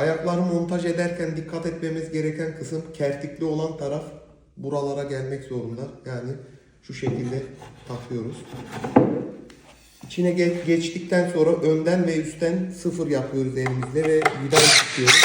Ayakları montaj ederken dikkat etmemiz gereken kısım kertikli olan taraf buralara gelmek zorunda. Yani şu şekilde takıyoruz. İçine ge- geçtikten sonra önden ve üstten sıfır yapıyoruz elimizle ve vidayı tutuyoruz.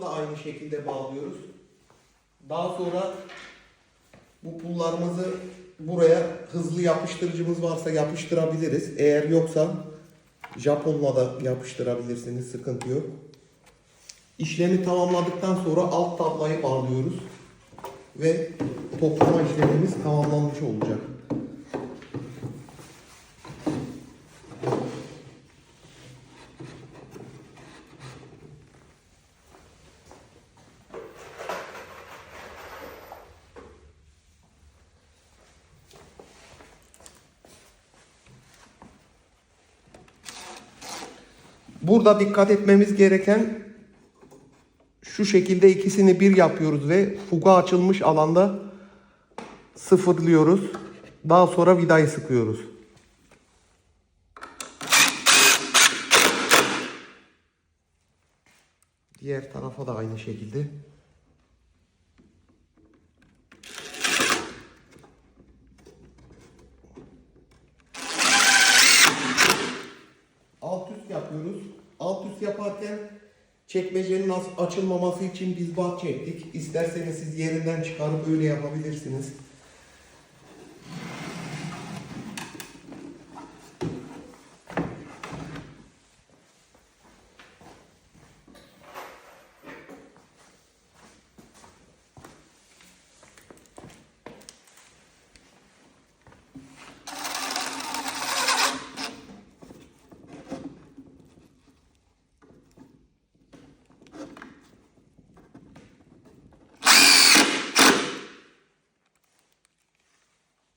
Da aynı şekilde bağlıyoruz. Daha sonra bu pullarımızı buraya hızlı yapıştırıcımız varsa yapıştırabiliriz. Eğer yoksa Japonla da yapıştırabilirsiniz. Sıkıntı yok. İşlemi tamamladıktan sonra alt tablayı bağlıyoruz. Ve toplama işlemimiz tamamlanmış olacak. Burada dikkat etmemiz gereken şu şekilde ikisini bir yapıyoruz ve fuga açılmış alanda sıfırlıyoruz. Daha sonra vidayı sıkıyoruz. Diğer tarafa da aynı şekilde. Alt üst yapıyoruz. Alt üst yaparken çekmecenin as- açılmaması için biz bat çektik. İsterseniz siz yerinden çıkarıp öyle yapabilirsiniz.